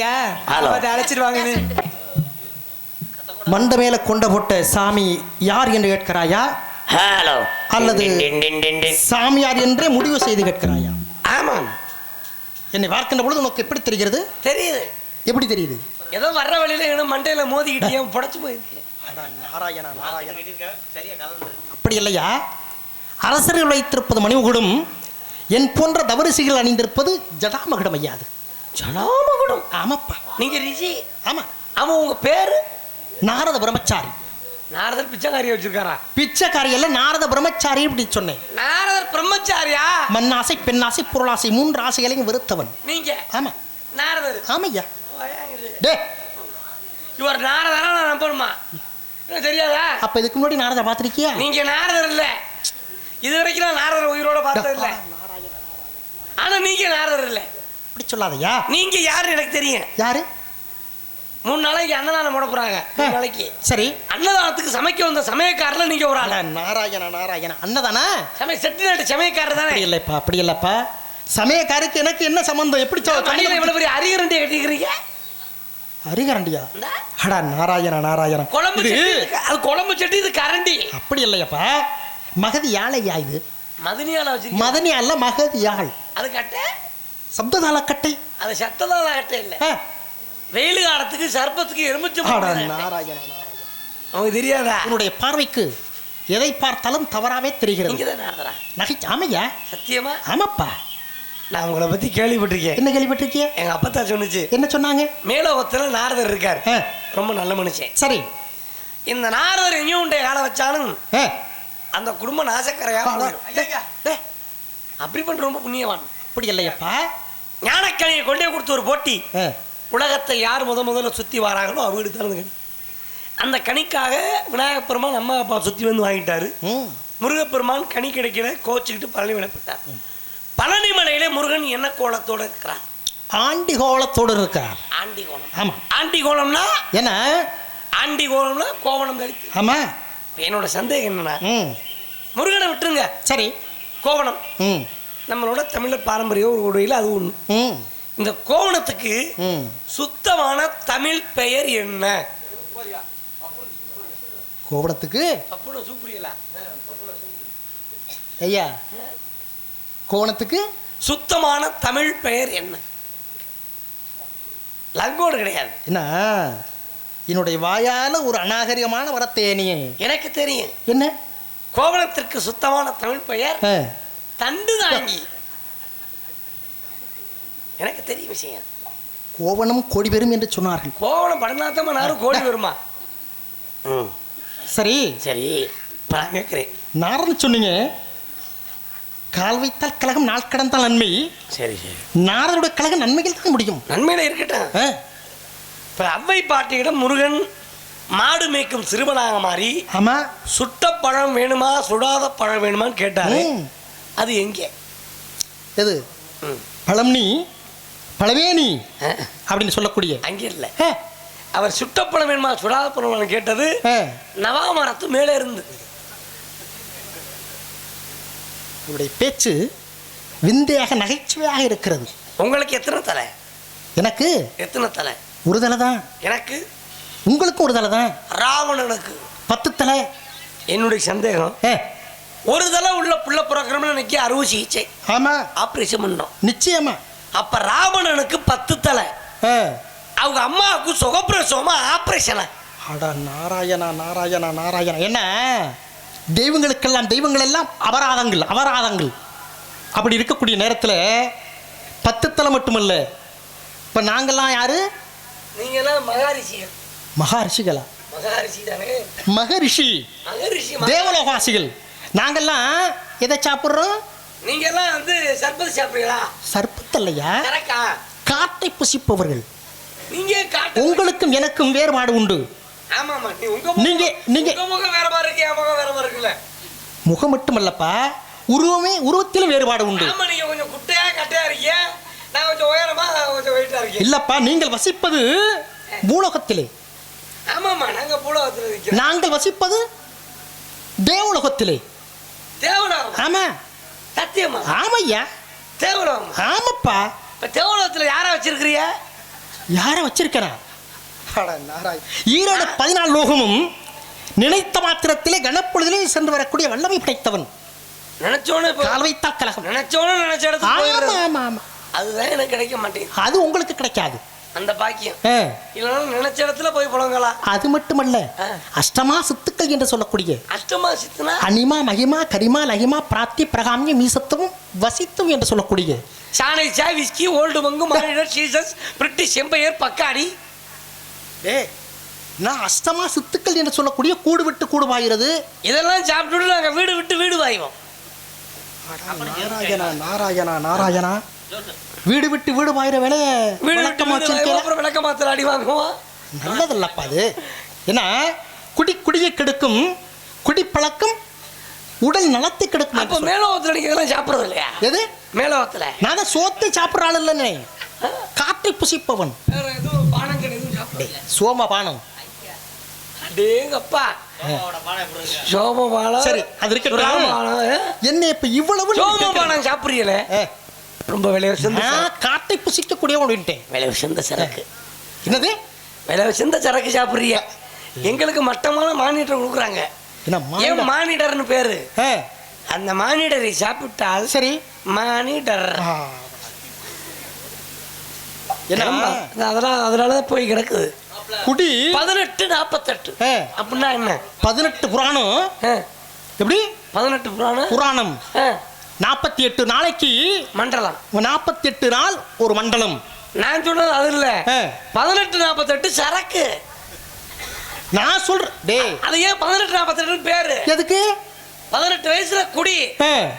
Hello. அழைச்சிருவாங்கன்னு மண்ட மேல கொண்ட போட்ட சாமி யார் என்று கேட்கிறாயா? ஹலோ. அல்லது-. சாமியார் என்றே முடிவு செய்து கேட்கிறாயா? ஆமாம். என்னை பார்க்கின்ற பொழுது உனக்கு எப்படி தெரிகிறது? தெரியுது. எப்படி தெரியுது? ஏதோ வர்ற வழியில என்ன மண்டையில மோதிக்கிட்டு புடைச்சு போயிருக்கு? நாராயணா நாராயணா. அப்படி இல்லையா? அரசர்கள் வைத்திருப்பது மணிமுகுடும் என் போன்ற தவறுசிகள் அணிந்திருப்பது ஜடாமகுடம் ஐயா அது ஜனாமகுடம் ஆமாப்பா. நீங்க ரிஷி. ஆமா. அவன் உங்க பேரு? நாரத பிரம்மச்சாரி. நாரதர் பிச்சைக்காரி வச்சிருக்காரா? பிச்சைக்காரி எல்லாம் நாரத பிரம்மச்சாரி இப்படி சொன்னேன். நாரதர் பிரம்மச்சாரியா? மண்ணாசை பெண்ணாசை பொருளாசை மூன்று ஆசைகளையும் வெறுத்தவன். நீங்க? ஆமா. நாரதர்? ஆமையா? டே. இவர் நாரதரா நான் நம்பணுமா? தெரியாதா? அப்ப இதுக்கு முன்னாடி நாரத பார்த்திருக்கியா? நீங்க நாரதர் இல்ல. இது வரைக்கும் நான் நாரதர் உயிரோட பார்த்தது இல்ல ஆனா நீங்க நாரதர் இல்ல. சொல்லாதயா? நீங்க யாருன்னு எனக்கு தெரியும். யாரு? மூணு நாளைக்கு அன்னதானம் போட போறாங்க. மூணு நாளைக்கு. சரி. அன்னதானத்துக்கு சமைக்க வந்த சமயக்காரர்ல நீங்க ஒரு ஆளு. நாராயணா நாராயணா. அண்ணதானா சமய செட்டிநாட்டு சமயக்காரர் தானே. இல்லப்பா அப்படி இல்லப்பா சமயக்காருக்கு எனக்கு என்ன சம்பந்தம்? எப்படி சம்பந்தம்? இவ்வளவு பெரிய அரிகரண்டியை கட்டிக்கிறீங்க அரிகரண்டியா? அடா நாராயணா நாராயணா. குழம்பு அது குழம்பு சட்டி இது கரண்டி. அப்படி இல்லையப்பா மகதி யாழையா இது? மதுனியால வச்சிருக்கீங்க மதனி அல்ல மகதி யாழ். அது கட்ட? சப்ததாள கட்டை அது சட்டதால கட்ட இல்ல. வெயில் காலத்துக்கு சர்ப்பத்துக்கு எலுமிச்சு. நாராயணா அவங்களுக்கு தெரியாதா? உன்னுடைய பார்வைக்கு எதை பார்த்தாலும் தவறாவே தெரிகிறது. நீங்க தான் நாரதரா நகை ஆமையா? சத்தியமா? ஆமாப்பா. நான் உங்களை பத்தி கேள்விப்பட்டிருக்கேன். என்ன கேள்விப்பட்டிருக்கிய? எங்க அப்பத்தா சொன்னுச்சு. என்ன சொன்னாங்க? மேலோகத்துல நாரதர் இருக்கார். ரொம்ப நல்ல மனுஷன். சரி. இந்த நாரதர் எங்கேயும் உண்டை கால வச்சாலும் அந்த குடும்ப நாசக்கரையா அப்படி பண்ற ரொம்ப புண்ணியவான். அப்படி இல்லையப்பா. ஞானக்கனியை கொண்டே கொடுத்து ஒரு போட்டி. உலகத்தை யார் முத முதல்ல சுற்றி வராங்களோ அவங்க தான் கனி அந்த கனிக்காக விநாயகப் பெருமான் அம்மா அப்பா சுற்றி வந்து வாங்கிட்டாரு. முருகப்பெருமான் கனி கிடைக்கல கோச்சிக்கிட்டு பழனி விடப்பட்டார் பழனி மலையிலே முருகன் என்ன கோலத்தோட இருக்கிறார்? ஆண்டி கோலத்தோடு இருக்கிறார். ஆண்டி கோலம். ஆமா. ஆண்டி கோலம்னா? என்ன? ஆண்டி கோலம்னா கோவணம் தரித்து. ஆமா. என்னோட சந்தேகம் என்னன்னா முருகனை விட்டுருங்க. சரி. கோவணம். ம். நம்மளோட தமிழர் பாரம்பரிய உடையில் அது ஒன்று ம். இந்த கோவணத்துக்கு ம். சுத்தமான தமிழ் பெயர் என்ன? கோவணத்துக்கு? ஐயா கோவணத்துக்கு? சுத்தமான தமிழ் பெயர் என்ன? லங்கோடு கிடையாது. என்ன? என்னுடைய வாயால ஒரு அநாகரிகமான வரத்தை நீ. எனக்கு தெரியும். என்ன? கோவணத்திற்கு சுத்தமான தமிழ் பெயர் தண்டு தாங்கி. எனக்கு தெரியும் விஷயம். கோவணம் கொடி பெறும் என்று சொன்னார்கள். கோவணம் படனாத்தமா நானும் கோடி வருமா ம். சரி. சரி நான் கேட்குறேன். நாரன்னு சொன்னீங்க கால் வைத்தால் கழகம் நாள் கடந்தால் நன்மை. சரி சரி. நாரனுடைய கழகம் நன்மையில் தான் முடியும். நன்மையில இருக்கட்டும். ஆ, இப்போ அவ்வை பாட்டியிடம் முருகன் மாடு மேய்க்கும் சிறுவனாக மாறி ஆமா. சுட்ட பழம் வேணுமா சுடாத பழம் வேணுமான்னு கேட்டாரு. அது எங்கே? எது. பழம்னி ஆ, அப்படின்னு சொல்லக்கூடிய. அங்கே இல்லை. அவர் சுட்ட பழம் வேணுமா? சுடாத பழம் கேட்டது ஆ. நவாமரத்து மேலே இருந்து. உங்களுடைய பேச்சு விந்தையாக நகைச்சுவையாக இருக்கிறது. உங்களுக்கு எத்தனை தலை? எனக்கு எத்தனை தலை? ஒரு தலை தான். எனக்கு உங்களுக்கும் ஒரு தலை தான். ராவணனுக்கு. பத்து தலை. என்னுடைய சந்தேகம் ஏ ஒரு தலை உள்ள புள்ள பிறக்கிறோம்னு இன்னைக்கு அறுவை சிகிச்சை. ஆமா. ஆப்ரேஷன் பண்ணோம். நிச்சயமா. அப்ப ராவணனுக்கு பத்து தலை. அவங்க அம்மாவுக்கு சுகப்பிரசவமா ஆப்ரேஷனா. அட நாராயணா நாராயணா நாராயணா. என்ன? தெய்வங்களுக்கெல்லாம் தெய்வங்கள் எல்லாம் அபராதங்கள் அபராதங்கள். அப்படி இருக்கக்கூடிய நேரத்தில் பத்து தலை மட்டுமல்ல. இப்போ நாங்கள்லாம் யாரு? நீங்க எல்லாம் மகாரிஷி மகரிஷிகளா? மகாரிஷி தானே. மகரிஷி. மகரிஷி தேவலோகாசிகள். நாங்கள்லாம் எதை சாப்பிட்றோம்? நீங்க எல்லாம் வந்து சர்பதி சாப்பிடுறீங்களா? சர்ப்பத்தல்லையா கரெக்டா. காட்டை புசிப்பவர்கள். நீங்க காட்டு உங்களுக்கும் எனக்கும் வேறுபாடு உண்டு. ஆமாமா நீ உங்க நீங்க- நீங்க- முகம் வேற மாதிரி இருக்கு என் முகம் வேற மாதிரி இருக்குல்ல. முகம் மட்டுமல்லப்பா உருவமே உருவத்திலும் வேறுபாடு உண்டு. ஆமா நீங்க கொஞ்சம் குட்டையா கட்டையா இருக்கீங்க. நான் கொஞ்சம் உயரமா கொஞ்சம் வெயிட்டா இருக்கேன் இல்லப்பா நீங்கள் வசிப்பது பூலோகத்திலே. ஆமாமா நாங்க பூலோகத்துல நாங்கள் வசிப்பது தேவலோகத்திலே. தேவனா ஆமா. சத்தியமா? ஆமையா? தேவலம் ஆமாப்பா. இப்ப தேவலத்துல யாரா வச்சிருக்கிறிய யாரை வச்சிருக்கிறா? ஈரோடு பதினாலு லோகமும் நினைத்த மாத்திரத்திலே கனப்பொழுதிலே சென்று வரக்கூடிய வல்லமை படைத்தவன். நினைச்சோன்னு கால் வைத்தால் கலகம். நினைச்சோன்னு நினைச்ச ஆமா. ஆமா ஆமா. அதுதான் எனக்கு கிடைக்க மாட்டேங்குது. அது உங்களுக்கு கிடைக்காது. அந்த பாக்கியம். இல்லைன்னா நினைச்ச இடத்துல போய் புலங்கலாம் அது மட்டுமல்ல. அஷ்டமா சித்துக்கள் என்று சொல்லக்கூடிய அஷ்டமா சித்தனா? அனிமா மகிமா கரிமா லகிமா பிராப்தி பிரகாமிய மீசத்துவம் வசித்தும் என்று சொல்லக்கூடிய சாணை சா விஸ்கி ஓல்டு மங்கு மானிடர் சீசஸ் பிரிட்டிஷ் எம்பையர் பக்காடி ஏ நான் அஷ்டமா சித்துக்கள் என்று சொல்லக்கூடிய கூடு விட்டு கூடு பாய்கிறது இதெல்லாம் சாப்பிட்டுட்டு நாங்க வீடு விட்டு வீடு வாய்வோம் நாராயணா நாராயணா நாராயணா. வீடு விட்டு வீடு பாயிர வேலை வீடு விட்டு விளக்கமா வீடு வாய்வோம் வச்சிருக்கீங்களா? அப்புறம் விளக்க மாத்திர அடி வாங்குவோம். நல்லதல்லப்பா அது. ஏன்னா குடி குடியை கெடுக்கும் குடிப்பழக்கம் உடல் நலத்தை கெடுக்கும் அப்போ மேலோகத்தில் நீங்க இதெல்லாம் சாப்பிட்றது இல்லையா. எது? மேலோகத்தில். நான் தான் சோத்தை சாப்பிட்ற ஆள் இல்லைன்னே காற்றை புசிப்பவன். வேற எதுவும் பானம் கிடையாது எதுவும் சாப்பிடல. சோமபானம் சரி, அது. சுறாபானம், என்ன இப்ப இவ்வளவு? சோமபானம் சாப்பிட்றீங்களே? ரொம்ப விலை சரக்கு. காற்றை புசிக்கக்கூடிய அப்படின்ட்டேன் விலை உசந்த சரக்கு. என்னது? விலை உசந்த சரக்கு சாப்பிட்றீங்க எங்களுக்கு மட்டமான மானிட்டர் கொடுக்குறாங்க. என்ன ஏன் மானிட- மானிட்டர்னு பேரு அந்த மானிட்டரை சாப்பிட்டால் சரி. மானிட்டர் அதெல்லாம் அதனால தான் போய் கிடக்குது. குடி. பதினெட்டு நாற்பத்தெட்டு அப்படின்னா என்ன? பதினெட்டு புராணம். எப்படி? பதினெட்டு புராணம்? புராணம். நாற்பத்தி எட்டு நாளைக்கு மண்டலம். நாற்பத்தி எட்டு நாள் ஒரு மண்டலம். நான் சொன்னது அது இல்ல. பதினெட்டு நாற்பத்தெட்டு சரக்கு. நான் சொல்றேன் டேய். அது ஏன் பதினெட்டு நாற்பத்தெட்டு பேரு? எதுக்கு? பதினெட்டு வயசுல குடி.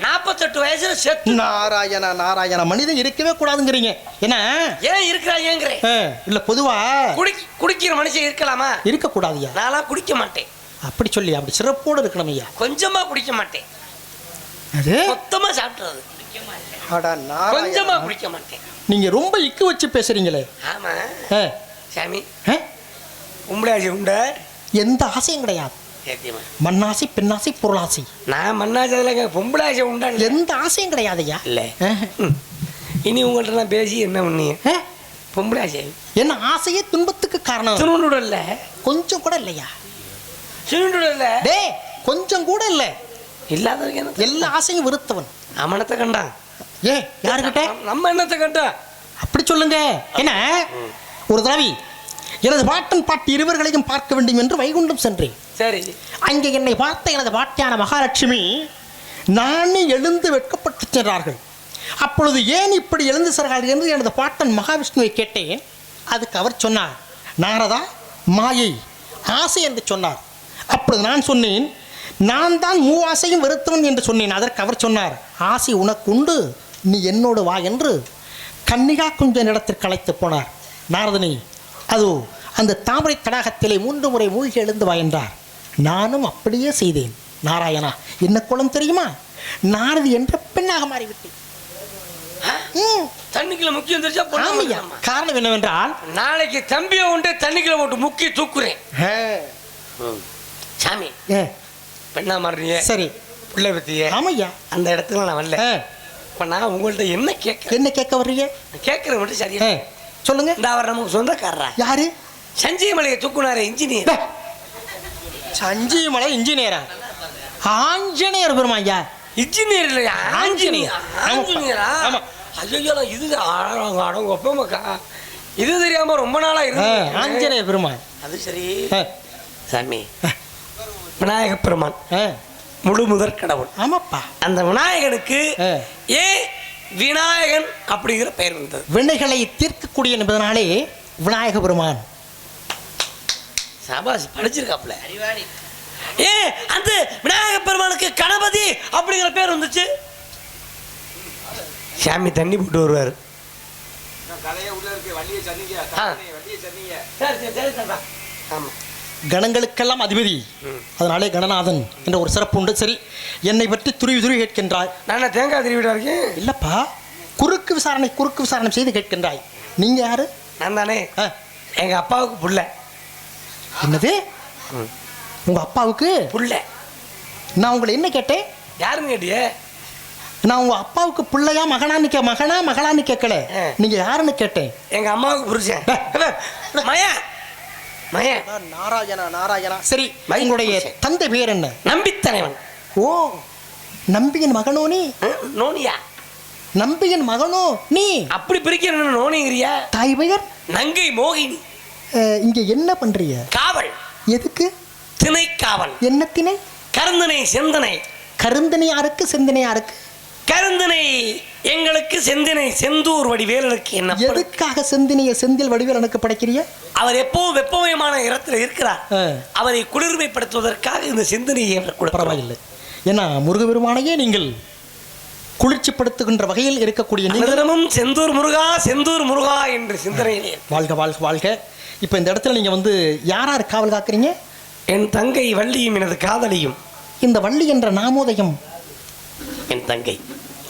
நாற்பத்தெட்டு வயசுல செத்து. நாராயணா நாராயணா மனிதன் இருக்கவே கூடாதுங்கிறீங்க. என்ன? ஏன் இருக்கிறாங்கிறேன் ஆ, இல்ல பொதுவா. குடி குடிக்கிற மனுஷன் இருக்கலாமா? இருக்க கூடாதுயா நான்லாம் குடிக்க மாட்டேன். அப்படி சொல்லி அப்படி சிறப்போடு இருக்கணும் ஐயா. கொஞ்சமா குடிக்க மாட்டேன். அது? மொத்தமா சாப்பிட்டுறது அடா கொஞ்சமா குடிக்க மாட்டேன். நீங்க ரொம்ப இக்கு வச்சு பேசுறீங்களே. ஆமா. ஆ, சாமி. ஆ, உம்பளாசி உண்டா? எந்த ஆசையும் கிடையாது. சத்தியமா. மண்ணாசை பெண்ணாசை பொருளாசை. நான் மண்ணாச்சதுல பொம்பளாசி உண்டா? எந்த ஆசையும் கிடையாது ஐயா இல்ல ம். இனி உங்கள்ட்ட நான் பேசி என்ன பண்ணீங்க ஆ, பொம்பளாசி. என்ன ஆசையே துன்பத்துக்கு காரணம்? திருவண்ணூட இல்ல கொஞ்சம் கூட இல்லையா? இல்ல டே கொஞ்சம் கூட இல்ல. இல்லாதவங்க எல்லா ஆசையும் வெறுத்தவன். அமனத்தை கண்டான் ஏ யாருக்கிட்ட நம்ம என்னத்தை கண்டா? அப்படி சொல்லுங்க. என்ன? ஒரு தடவை எனது பாட்டன் பாட்டி இருவர்களையும் பார்க்க வேண்டும் என்று வைகுண்டம் சென்றேன். சரி. அங்கே என்னை பார்த்த எனது பாட்டியான மகாலட்சுமி நானே எழுந்து வெட்கப்பட்டு சென்றார்கள். அப்பொழுது ஏன் இப்படி எழுந்து சென்றார்கள் என்று எனது பாட்டன் மகாவிஷ்ணுவை கேட்டேன். அதுக்கு அவர் சொன்னார் நாரதா மாயை ஆசை என்று சொன்னார். அப்பொழுது நான் சொன்னேன் நான் தான் மூவாசையும் வெறுத்தவன் என்று சொன்னேன். அதற்கு அவர் சொன்னார் ஆசை உனக்கு உண்டு நீ என்னோடு வா என்று கன்னிகா குஞ்ச இடத்திற்கு அழைத்து போனார். நாரதனே அதோ அந்த தாமரை தடாகத்திலே மூன்று முறை மூழ்கி எழுந்து வா என்றார். நானும் அப்படியே செய்தேன். நாராயணா என்ன குளம் தெரியுமா? நாரதி என்ற பெண்ணாக மாறிவிட்டேன். ம், தண்ணிக்குள்ள முக்கியம் தெரிஞ்சா ஆமையா? காரணம் என்னவென்றால் நாளைக்கு தம்பியை உண்டு தண்ணிக்குள்ள போட்டு முக்கி தூக்குறேன். சாமி பெண்ணா மாறுறீங்க சரி. பிள்ளை பத்திய. ஆமையா? அந்த இடத்துல நான் வரல. இப்ப நான் உங்கள்ட்ட என்ன கேட்கறேன்? என்ன கேட்க வர்றீங்க? கேட்கறது மட்டும் சரியா? சொல்லுங்க. இந்த அவர் நமக்கு சொந்தக்காரரா? யாரு? சஞ்சய் மலையை தூக்குனாரு இன்ஜினியர். சஞ்சீவமலை இன்ஜினியரா? ஆஞ்சநேயர் பெருமா ஐயா. இன்ஜினியர் இல்லையா? ஆஞ்சனியர் ஆமாப்பா. ஆஞ்சனியரா ஆமா. ஐயோ நான் இது அடங்க அடங்க ஒப்பமக்கா. இது தெரியாம ரொம்ப நாளா இருந்து ஆஞ்சநேயர் பெருமா அது சரி. சாமி விநாயக பெருமான். முழு முதற் கடவுள். ஆமாப்பா. அந்த விநாயகனுக்கு. ஏன் விநாயகன் அப்படிங்கிற பெயர் வந்தது. வினைகளை தீர்க்கக்கூடிய என்பதனாலே விநாயக பெருமான். சபாஸ் படிச்சிருக்காப்ல ஏ அந்த விநாயக பெருமானுக்கு கணபதி அப்படிங்கிற பேர் வந்துச்சு. சாமி தண்ணி போட்டு வருவார். ஆ. கணங்களுக்கெல்லாம் அதிபதி. அதனாலே கணநாதன் என்ற ஒரு சிறப்பு உண்டு சரி என்னை பற்றி துருவி துருவி கேட்கின்றாய். நான் தேங்காய் திருவிடா இருக்கேன்? இல்லப்பா குறுக்கு விசாரணை குறுக்கு விசாரணை செய்து கேட்கின்றாய். நீங்க யாரு? நான் தானே. ஆ, எங்க அப்பாவுக்கு புள்ள. என்னது? ம். உங்க அப்பாவுக்கு? புள்ள. நான் உங்களை என்ன கேட்டேன்? யாருன்னு கேட்டியே? நான் உங்க அப்பாவுக்கு பிள்ளையா மகனான்னு கே மகனா மகளான்னு கேட்கல. ஆ. நீங்க யாருன்னு கேட்டேன்? எங்க அம்மாவுக்கு புருஷன். மயன் மயன் நாராயணா நாராயணா. சரி உங்களுடைய. தந்தை பேர் என்ன? நம்பித்தனைவன் ஓ நம்பியின் மகனோ நீ? நோனியா. நம்பியின் மகனோ நீ? அப்படி பிரிக்கிறேன்னு நோனிங்கிறியா? தாய் பெயர்? நங்கை மோகினி. இங்க என்ன பண்றீங்க? காவல். எதுக்கு? திணை காவல் என்னத்தினை கருந்தனை செந்தனை. கருந்தனை யாருக்கு சிந்தனை யாருக்கு? கருந்தனை எங்களுக்கு செந்தினை செந்தூர் வடிவேலனுக்கு என்ன எதுக்காக செந்தினிய செந்தில் வடிவில் எனக்கு படைக்கிறிய அவர் எப்பவும் வெப்பமயமான இடத்துல இருக்கிறார். அவரை குளிர்மைப்படுத்துவதற்காக இந்த சிந்தனையை கொடுப்பார் பரவாயில்லை. ஏன்னா முருகபெருமானையே நீங்கள் குளிர்ச்சிப்படுத்துகின்ற வகையில் இருக்கக்கூடிய அனுதினமும் செந்தூர் முருகா செந்தூர் முருகா என்று சிந்தனையிலே. வாழ்க வாழ்க வாழ்க. இப்போ இந்த இடத்துல நீங்கள் வந்து யார் யார் காவல் காக்குறீங்க? என் தங்கை வள்ளியும் எனது காதலியும். இந்த வள்ளி என்ற நாமோதயம் என் தங்கை.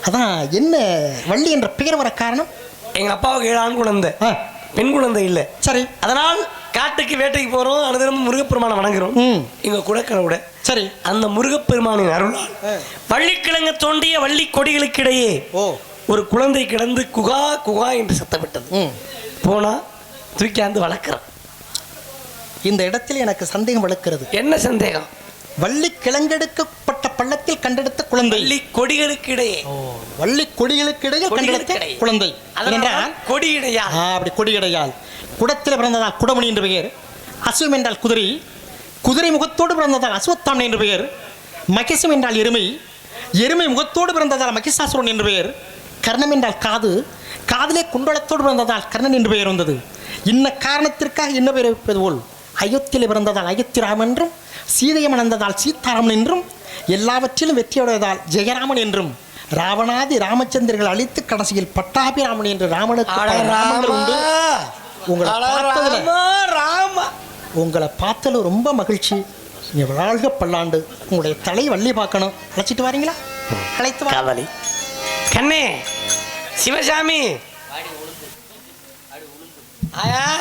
அதான் என்ன வள்ளி என்ற பெயர் வர காரணம்? எங்க அப்பாவுக்கு ஏழு ஆண் குழந்தை. பெண் குழந்தை இல்லை. சரி. அதனால் காட்டுக்கு வேட்டைக்கு போறோம் அனுதினமும் முருகப்பெருமானை வணங்குறோம். ம். எங்க குலக்கனவுட சரி. அந்த முருகப்பெருமானின் அருளால். வள்ளிக்கிழங்கு தோண்டிய வள்ளி கொடிகளுக்கிடையே ஓ. ஒரு குழந்தை கிடந்து குகா குகா என்று சத்தமிட்டது. போனா தூக்கியாந்து வளர்க்குறான். இந்த இடத்தில் எனக்கு சந்தேகம் வளர்க்கிறது. என்ன சந்தேகம்? வள்ளி கிழங்கெடுக்கப்பட்ட பள்ளத்தில் கண்டெடுத்த குழந்தை. வள்ளி கொடிகளுக்கு இடையே வள்ளி கொடிகளுக்கு இடையில் கண்டெடுத்த. குழந்தை. அதனால் என்றால் கொடி இடையா ஆ, அப்படி கொடியடையால் குடத்தில் பிறந்ததால் குடமணி என்று பெயர். அசுவம் என்றால் குதிரை. குதிரை முகத்தோடு பிறந்ததால் அசுவத்தாமன் என்று பெயர். மகிசம் என்றால் எருமை. எருமை முகத்தோடு பிறந்ததால் மகிஷாசுரன் என்று பெயர். கர்ணம் என்றால் காது. காதிலே குண்டலத்தோடு பிறந்ததால் கர்ணன் என்று பெயர் வந்தது. இன்ன காரணத்திற்காக என்ன பெயர் வைப்பது போல்? அயோத்தியில் பிறந்ததால் அயோத்திராமன் என்றும் சீதையை மணந்ததால் சீதாராமன் என்றும் எல்லாவற்றிலும் வெற்றியுடையதால் ஜெயராமன் என்றும் ராவணாதி ராமச்சந்திரர்கள் அழித்து கடைசியில் பட்டாபிராமன் என்று ராமனுக்கு உண்டு. உங்களை பார்த்ததுல. உங்களை பார்த்ததுல ரொம்ப மகிழ்ச்சி. நீங்க வாழ்க பல்லாண்டு. உங்களுடைய தலை வள்ளி பார்க்கணும். அழைச்சிட்டு வாரீங்களா? அழைத்து காவலி. கண்ணே சிவசாமி! ஆயா!